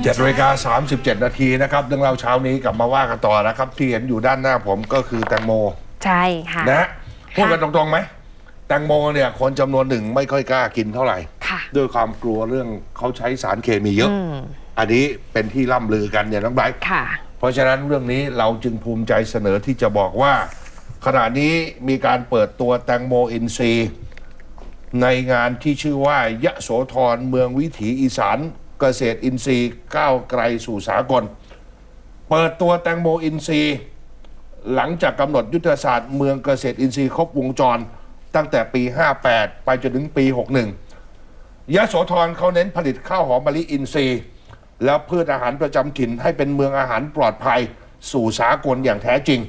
7นาฬิกา37 นาทีนะครับเรื่องเราวเช้านี้กลับมาว่ากันต่อนะครับ ที่เห็นอยู่ด้านหน้าผมก็คือแตงโมใช่ค่ะ นะฮะพูดกันตรงๆไหมแตงโมเนี่ยคนจำนวนหนึ่งไม่ค่อยกล้ากินเท่าไหร่ ค่ะ ด้วยความกลัวเรื่องเขาใช้สารเคมีเยอะ อืมอันนี้เป็นที่ล่ำลือกันเนี่ยน้องไบร์ทค่ะ เพราะฉะนั้นเรื่องนี้เราจึงภูมิใจเสนอที่จะบอกว่า ขณะนี้มีการเปิดตัวแตงโมอินซีย์ในงานที่ชื่อว่ายะโสธรเมืองวิถีอีสาน เกษตรอินทรีย์ก้าวไกลสู่สากล เปิดตัวแตงโมอินทรีย์ หลังจากกำหนดยุทธศาสตร์เมืองเกษตรอินทรีย์ครบวงจร ตั้งแต่ปี 58 ไปจนถึงปี 61ยะโสธรเขาเน้นผลิตข้าวหอมมะลิอินทรีย์ แล้วพืชอาหารประจำถิ่นให้เป็นเมืองอาหารปลอดภัยสู่สากลอย่างแท้จริง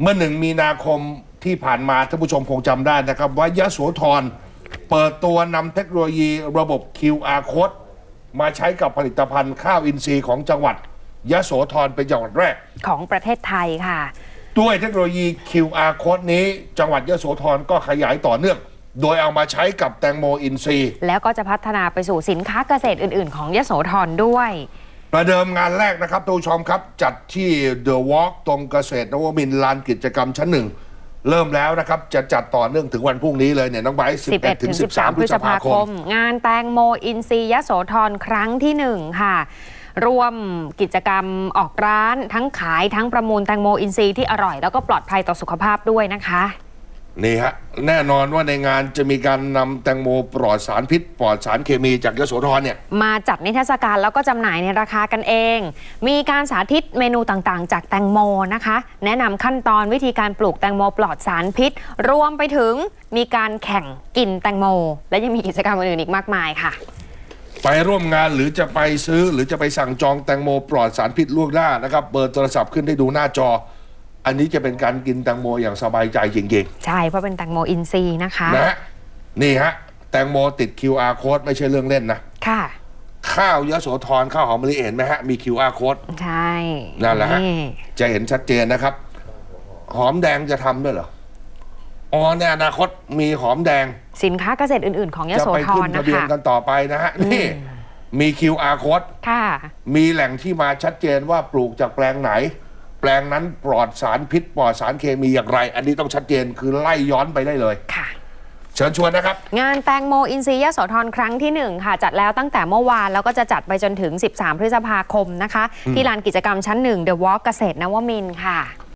เมื่อหนึ่งมีนาคมที่ผ่านมาท่านผู้ชมคงจำได้นะครับ ว่ายะโสธรเปิดตัวนำเทคโนโลยีระบบ QR code มาใช้กับผลิตภัณฑ์ข้าวอินทรีย์ของจังหวัดยะโสธรเป็นจังหวัดแรก ของประเทศไทยค่ะ ด้วยเทคโนโลยี QR code นี้ จังหวัดยะโสธรก็ขยายต่อเนื่อง โดยเอามาใช้กับแตงโมอินทรีย์ แล้วก็จะพัฒนาไปสู่สินค้าเกษตรอื่น ๆ ของยโสธรด้วย ประเดิมงานแรกนะครับทุกผู้ชมครับ จัดที่ The Walk ตรงเกษตรนวมินทร์ลานกิจกรรมชั้นหนึ่ง เริ่มแล้วนะครับจะจัดต่อเนื่องถึงวันพรุ่งนี้เลยเนี่ยน้องไบร์ท11 11ถึถึงง13 13พพฤฤษษภาภาคคมมงานแตงโมอินซียโสธรครั้งที่หนึ่งค่ะรวมกิจกรรมออกร้านทั้งขายทั้งประมูลแตงโมอินซีที่อร่อยแล้วก็ปลอดภัยต่อสุขภาพด้วยนะคะ นี่ฮะแน่นอนว่าในงานจะมีการนำแตงโมปลอดสารพิษ ปลอดสารเคมีจากยโสธรเนี่ย มาจัดนิทรรศการแล้วก็จำหน่ายในราคากันเอง มีการสาธิตเมนูต่างๆ จากแตงโมนะคะ แนะนำขั้นตอนวิธีการปลูกแตงโมปลอดสารพิษ รวมไปถึงมีการแข่งกินแตงโม และยังมีกิจกรรมอื่นๆอีกมากมายค่ะ ไปร่วมงานหรือจะไปซื้อหรือจะไปสั่งจองแตงโมปลอดสารพิษล่วงหน้านะครับ เบอร์โทรศัพท์ขึ้นให้ดูหน้าจอ อันนี้จะเป็นการกินแตงโมอย่างสบายใจจริงใช่ เพราะเป็นแตงโมอินซีนะคะ ๆนะฮะนี่ฮะ แตงโมติด QR code ไม่ใช่เรื่องเล่นนะ ค่ะ ข้าวยโสธรข้าวหอมมะลิเห็นไหมฮะ มี QR code ใช่นั่นแหละฮะ จะเห็นชัดเจนนะครับ หอมแดงจะทำด้วยเหรออ๋อในอนาคตมีหอมแดง สินค้าเกษตรอื่น ๆ ของยจะโสไปธขึ้รนทะนะเบียนคะ กันต่อไปนะฮะ นี่ มี QR code ค่ะ มีแหล่งที่มาชัดเจนว่าปลูกจากแปลงไหน แปลงนั้นปลอดสารพิษปลอดสารเคมีอย่างไร อันนี้ต้องชัดเจนคือไล่ย้อนไปได้เลยค่ะ เชิญชวนนะครับ งานแตงโมอินซียโสธรครั้งที่ 1 ค่ะ จัดแล้วตั้งแต่เมื่อวาน แล้วก็จะจัดไปจนถึง 13 พฤษภาคมนะคะ ที่ลานกิจกรรมชั้น 1 The Walk เกษตรนวมินทร์ค่ะ